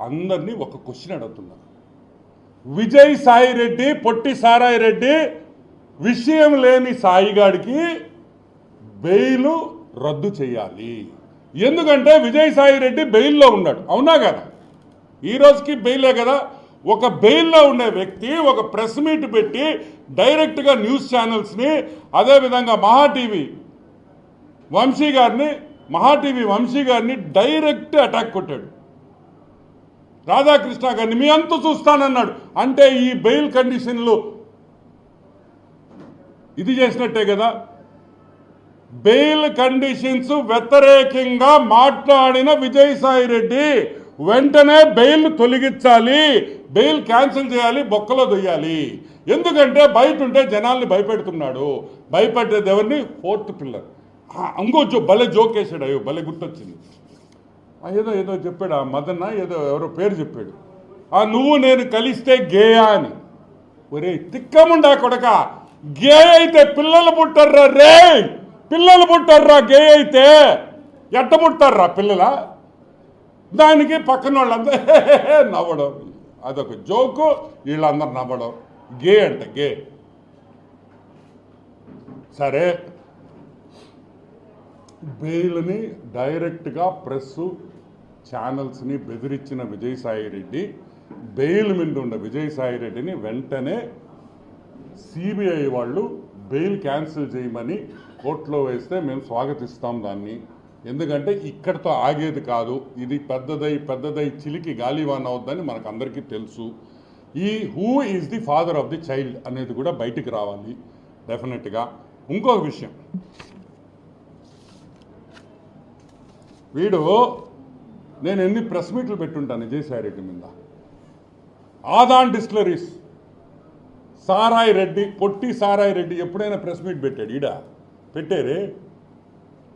అందరినీ ఒక క్వశ్చన్ అడుగుతున్నా విజయ్ సాయి రెడ్డి పొట్టి సారాయి రెడ్డి విషయం లేని సాయిగాడికి బెయిల్ రద్దు చేయాలి. ఎందుకంటే విజయ్ సాయి రెడ్డి బెయిల్లో ఉన్నాడు. అవునా కదా? ఈ రోజుకి బెయిలే కదా? ఒక బెయిల్లో ఉండే వ్యక్తి ఒక ప్రెస్ మీట్ పెట్టి డైరెక్ట్గా న్యూస్ ఛానల్స్ని అదేవిధంగా మహాటీవీ వంశీ గారిని మహాటీవీ వంశీ గారిని డైరెక్ట్ అటాక్ కొట్టాడు. రాధాకృష్ణ గారిని మీ అంతు చూస్తానన్నాడు. అంటే ఈ బెయిల్ కండిషన్లు ఇది చేసినట్టే కదా? బెయిల్ కండిషన్స్ వ్యతిరేకంగా మాట్లాడిన విజయసాయి రెడ్డి వెంటనే బెయిల్ తొలగించాలి బెయిల్ క్యాన్సిల్ చేయాలి బొక్కలో దొయ్యాలి. ఎందుకంటే బయట ఉంటే జనాల్ని భయపెడుతున్నాడు. భయపెట్టేది ఎవరిని? Fourth pillar. అంగో జో భలే జోకేశాడు అయ్యో భలే గుర్తొచ్చింది. ఏదో ఏదో చెప్పాడు ఆ మదన్న ఏదో ఎవరో పేరు చెప్పాడు. ఆ నువ్వు నేను కలిస్తే గేయా అని. ఒరే తిక్కముండా కొడక గే అయితే పిల్లలు పుట్టర్రా రే పిల్లలు పుట్టర్రా గే అయితే ఎట్ట పుట్టారా పిల్లల? దానికి పక్కన వాళ్ళందరూ నవ్వడం. అదొక జోకు వీళ్ళందరూ నవ్వడం. గే అంట గే సరే బెయిల్ని డైరెక్ట్గా ప్రెస్ ఛానల్స్ని బెదిరించిన విజయసాయి రెడ్డి బెయిల్ మీద ఉన్న విజయసాయి రెడ్డిని వెంటనే సిబిఐ వాళ్ళు బెయిల్ క్యాన్సిల్ చేయమని కోర్టులో వేస్తే మేము స్వాగతిస్తాం దాన్ని. ఎందుకంటే ఇక్కడితో ఆగేది కాదు. ఇది పెద్దదై పెద్దదై చిలికి గాలివాన్ అవుద్దని మనకు అందరికీ తెలుసు. ఈ who is the father of the child అనేది కూడా బయటికి రావాలి. డెఫినెట్గా ఇంకొక విషయం. వీడు నేను ఎన్ని ప్రెస్ మీట్లు పెట్టుంటాను విజయసాయి రెడ్డి మీద? ఆదాన్ డిస్టిలరీస్. సారాయి రెడ్డి పొట్టి సారాయి రెడ్డి ఎప్పుడైనా ప్రెస్ మీట్ పెట్టాడు ఈడ? పెట్టారే?